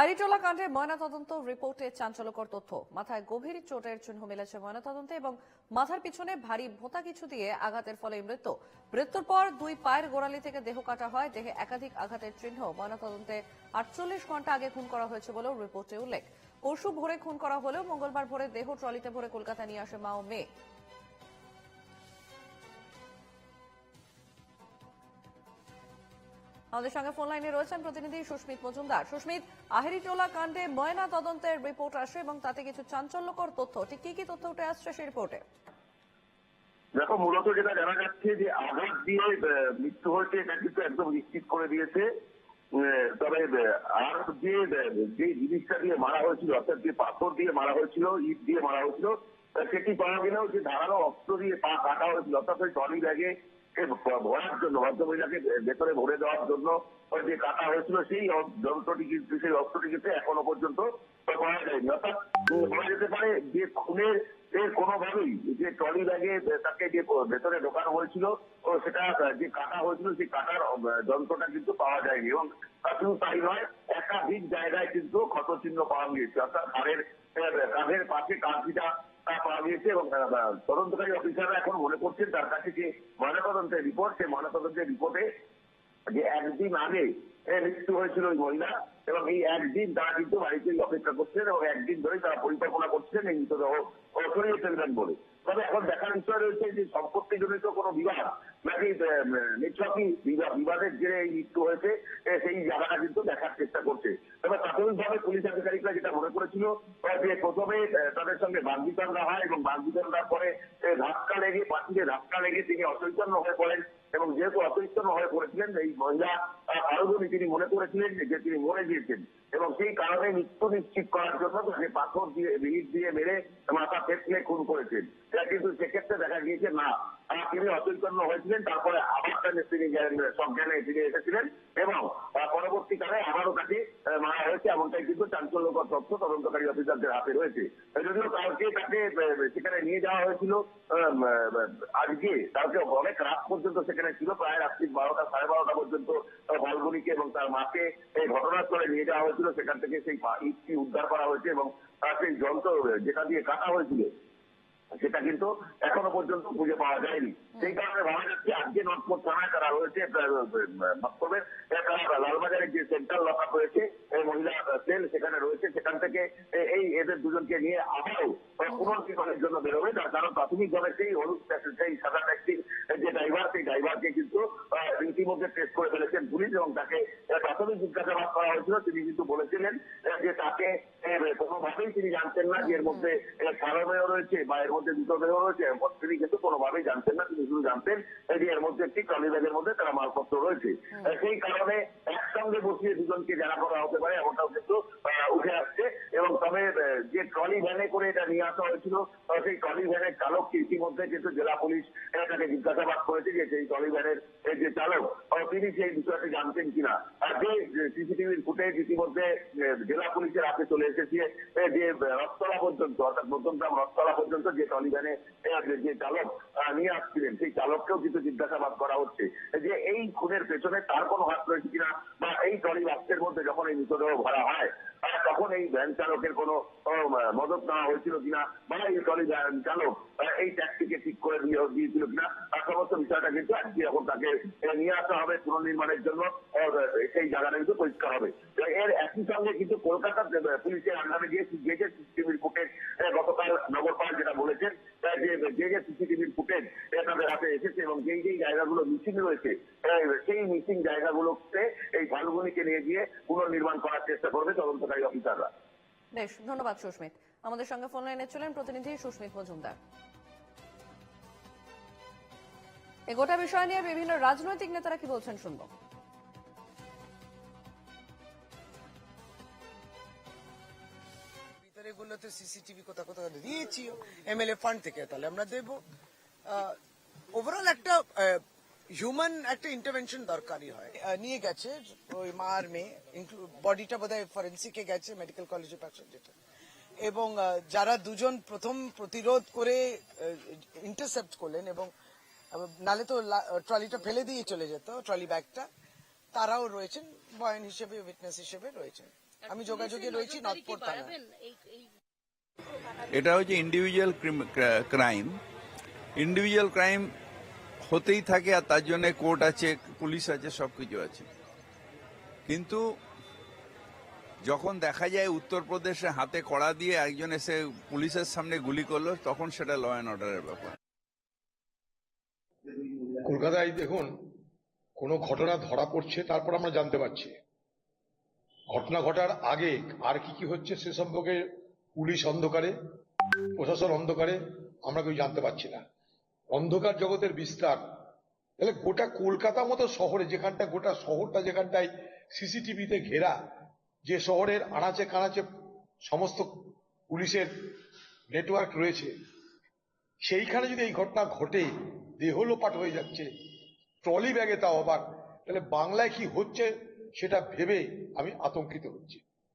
আরিটোলা কাণ্ডে ময়নাতদন্ত রিপোর্টে চাঞ্চল্যকর তথ্য। মাথায় গভীর চোটের চিহ্ন মিলেছে ময়নাতদন্তে এবং মাথার পিছনে ভারী ভোঁতা কিছু দিয়ে আঘাতের ফলে মৃত্যু। মৃত্যুর পর দুই পায়ের গোড়ালি থেকে দেহ কাটা হয়, দেহে একাধিক আঘাতের চিহ্ন। ময়নাতদন্তে আটচল্লিশ ঘণ্টা আগে খুন করা হয়েছে বলেও রিপোর্টে উল্লেখ। পরশু ভোরে খুন করা হলেও মঙ্গলবার ভোরে দেহ ট্রলিতে ভরে কলকাতা নিয়ে আসে মা ও মেয়ে। আমাদের সঙ্গে ফোন লাইনে রয়েছেন প্রতিনিধি সুস্মিত মজুমদার। সুস্মিত আহেরিটোলা কাণ্ডে ময়না তদন্তের রিপোর্ট আসে এবং তাতে কিছু চাঞ্চল্যকর তথ্য। ঠিক কি কি তথ্য উঠে আসছে সেই রিপোর্টে দেখো, মূলত যেটা জানা যাচ্ছে যে আঘাত দিয়ে মৃত্যু হয়েছে, এটা কিন্তু একদম নিশ্চিত করে দিয়েছে। তবে আর যে যে জিনিসটা দিয়ে মারা হয়েছিল, অর্থাৎ যে পাথর দিয়ে মারা হয়েছিল, ইট দিয়ে মারা হয়েছিল সেটি পাওয়া গেলেও যে ধারালো অস্ত্র দিয়ে পা কাটা হয়েছিল, অর্থাৎ ওই ট্রলি ব্যাগে ভদ্রমহিলাকে ভেতরে ভরে দেওয়ার জন্য যে কাটা হয়েছিল সেই যন্ত্রটি কিন্তু সেই অস্ত্রটি কিন্তু এখনও পর্যন্ত বলা যেতে পারে যে খুনের কোনোভাবেই যে ট্রলি ব্যাগে তাকে যে ভেতরে ঢোকানো হয়েছিল সেটা যে কাটা হয়েছিল সেই কাটার যন্ত্রটা কিন্তু পাওয়া যায়নি এবং শুধু তাই নয় একাধিক জায়গায় কিন্তু ক্ষত চিহ্ন পাওয়া গিয়েছে অর্থাৎ কাঁধের কাঁধের পাশে কাঁচিটা গিয়েছে এবং তদন্তকারী অফিসাররা এখন মনে করছেন তার কাছে যে ময়নাতদন্তের রিপোর্ট, সেই ময়নাতদন্তের রিপোর্টে যে একদিন আগে মৃত্যু হয়েছিল ওই মহিলা এবং এই একদিন তারা কিন্তু বাড়িতেই অপেক্ষা করছেন এবং একদিন ধরে তারা পরিকল্পনা করছেন এই মৃতদেহ সরিয়ে ফেলবেন বলে। তবে এখন দেখার বিষয় রয়েছে যে সম্পত্তিজনিত কোনো বিবাদ নাকি নিচ্ছকি বিবাদের জেরে এই মৃত্যু হয়েছে সেই জায়গাটা কিন্তু দেখার চেষ্টা করছে তবে প্রাথমিকভাবে পুলিশ আহ, যে প্রথমে তাদের সঙ্গে বাগবিতণ্ডা হয় এবং বাগবিতণ্ডার পরে ধাক্কা লেগে পাখিতে ধাক্কা লেগে তিনি অচৈতন্য হয়ে পড়েন। এবং যেহেতু অচৈতন্য হয়ে পড়েছিলেন, এই মহিলা আরোগ্যী তিনি মনে করেছিলেন যে তিনি মরে গিয়েছেন। এবং সেই কারণে মৃত্যু নিশ্চিত করার জন্য তাকে পাথর দিয়ে বিড়ির দিয়ে মেরে মাথা ফেটলে খুন করেছেন। কিন্তু সেক্ষেত্রে দেখা গিয়েছে, না তিনি অচৈতন্য হয়েছিলেন, তারপরে আবার তাকে তিনি সজ্ঞানে ফিরে এসেছিলেন এবং পরবর্তীকালে আবারও তাকে মারা হয়েছে, এমনটাই কিন্তু চাঞ্চল্যকর তথ্য তদন্তকারী অফিসারদের হাতে রয়েছে। যদিও কালকে তাকে সেখানে নিয়ে যাওয়া হয়েছিল আজকে, কালকে অনেক রাত পর্যন্ত সেখানে ছিল প্রায় রাত্রি বারোটা সাড়ে বারোটা পর্যন্ত আহ, বালগুনিকে এবং তার মাকে এই ঘটনাস্থলে নিয়ে যাওয়া হয়েছিল। সেখান থেকে সেই ইটটি উদ্ধার করা হয়েছে এবং তার সেই যন্ত্র যেটা দিয়ে কাটা হয়েছিল সেটা কিন্তু এখনও পর্যন্ত খুঁজে পাওয়া যায়নি। সেই কারণে ভাবা যাচ্ছে আজকে নটপুর থানায় তারা রয়েছে তারা লালবাজারের যে সেন্ট্রাল লকআপ রয়েছে মহিলা সেল সেখানে রয়েছে। সেখান থেকে আবারও জন্য বেরোবে। তার কারণ প্রাথমিকভাবে সেই হলুদ সেই সাদা ট্যাক্সির যে ড্রাইভার সেই ড্রাইভারকে কিন্তু ইতিমধ্যে টেস্ট করে ফেলেছেন পুলিশ এবং তাকে প্রাথমিক জিজ্ঞাসাবাদ করা হয়েছিল। তিনি কিন্তু বলেছিলেন যে তাকে কোনোভাবেই তিনি জানতেন না যে এর মধ্যে সারমেয় রয়েছে বা এর মধ্যে মৃতদেহ রয়েছে। তিনি কিন্তু কোনোভাবেই জানতেন না। তিনি শুধু জানতেন যে এর মধ্যে একটি ট্রলি ব্যাগের মধ্যে তারা মালপত্র রয়েছে। সেই কারণে একসঙ্গে বসিয়ে দুজনকে জানা করা হতে পারে, এমনটাও কিন্তু উঠে আসছে। এবং তবে যে ট্রলি ভ্যানে করে এটা নিয়ে আসা হয়েছিল সেই ট্রলি ভ্যানের চালককে ইতিমধ্যে কিন্তু জেলা পুলিশ তাকে জিজ্ঞাসাবাদ করেছে যে সেই ট্রলি ভ্যানের যে চালক তিনি সেই বিষয়টি জানতেন কিনা। যে সিসিটিভির ফুটেজ ইতিমধ্যে জেলা পুলিশের হাতে চলে এসেছে যে রথতলা পর্যন্ত, অর্থাৎ নতুনগ্রাম রথতলা পর্যন্ত যে ট্রলি ভ্যানে যে চালক নিয়ে আসছিলেন, সেই চালককেও কিন্তু জিজ্ঞাসাবাদ করা হচ্ছে। যে এই খুনের পেছনে তার কোনো হাত রয়েছে কিনা বা এই ট্রলি বাক্সের মধ্যে যখন এই মৃতদেহ ভরা হয় তখন এই ভ্যান চালকের কোনো মদত নেওয়া হয়েছিল কিনা, বা এই ভ্যান চালক এই ট্যাক্সিকে ঠিক করে দিয়ে দিয়েছিল কিনা, তার সমস্ত বিষয়টা কিন্তু আজকে এখন তাকে নিয়ে আসা হবে পুনর্নির্মাণের জন্য সেই জায়গাটা কিন্তু পরিষ্কার হবে। এর একই সঙ্গে কিন্তু কলকাতার পুলিশের আন্ডারে যে যে সিসিটিভির ফুটেজ গতকাল নগরপাল যেটা বলেছেন যে যে সিসিটিভির ফুটেজ তাদের হাতে এসেছে এবং যেই যেই জায়গাগুলো মিসিং রয়েছে সেই মিসিং জায়গাগুলোতে এই ফাল্গুনিকে নিয়ে গিয়ে পুনর্নির্মাণ করার চেষ্টা করবে তদন্তকারী অফিসাররা বেশ, ধন্যবাদ সুস্মিত। আমাদের সঙ্গে ফোন লাইনে ছিলেন প্রতিনিধি সুস্মিত মজুমদার। এ গোটা বিষয় নিয়ে বিভিন্ন রাজনৈতিক নেতারা কি বলছেন শুনব। ভিতরে গুলোতে সিসিটিভি কোথাও কোথাও দিয়েছি এমএলএ ফান্ড থেকে, তাহলে আমরা দেব। ওভারঅল একটা হিউম্যান একটা ইন্টারভেনশন দরকারই হয়। নিয়ে গেছে ওই মা আর মেয়ে বডিটা বোধহয় ফরেন্সিকে গেছে মেডিকেল কলেজে পাশে যেটা। এবং যারা দুজন প্রথম প্রতিরোধ করে ইন্টারসেপ্ট করলেন এবং নালে তো ট্রলিটা ফেলে দিয়ে চলে যেত ট্রলি ব্যাগটা তারাও রয়েছেন বয়ান হিসেবে উইটনেস হিসেবে রয়েছেন। আমি যোগাযোগে রয়েছি নর্থপুর থানা এটা হচ্ছে ইন্ডিভিজুয়াল ক্রাইম ইন্ডিভিজুয়াল ক্রাইম হতেই থাকে আর তার জন্য কোর্ট আছে, পুলিশ আছে, সবকিছু আছে। কিন্তু যখন দেখা যায় উত্তরপ্রদেশে হাতে কড়া দিয়ে একজন এসে পুলিশের সামনে গুলি করল, তখন সেটা ল অ্যান্ড অর্ডারের ব্যাপার। কলকাতায় দেখুন, কোনো ঘটনা ধরা পড়ছে, তারপর আমরা জানতে পারছি। ঘটনা ঘটার আগে আর কি কি হচ্ছে সে সম্পর্কে পুলিশ অন্ধকারে, প্রশাসন অন্ধকারে, আমরা কেউ জানতে পারছি না। অন্ধকার জগতের বিস্তার। তাহলে গোটা কলকাতা মতো শহরে যেখানটা, গোটা শহরটা যেখানটায় সিসিটিভিতে ঘেরা, যে শহরের আনাচে কানাচে সমস্ত পুলিশের নেটওয়ার্ক রয়েছে, সেইখানে যদি এই ঘটনা ঘটে দেহ লোপাট হয়ে যাচ্ছে, ট্রলি ব্যাগে তাও আবার, তাহলে বাংলায় কি হচ্ছে সেটা ভেবে আমি আতঙ্কিত হচ্ছি।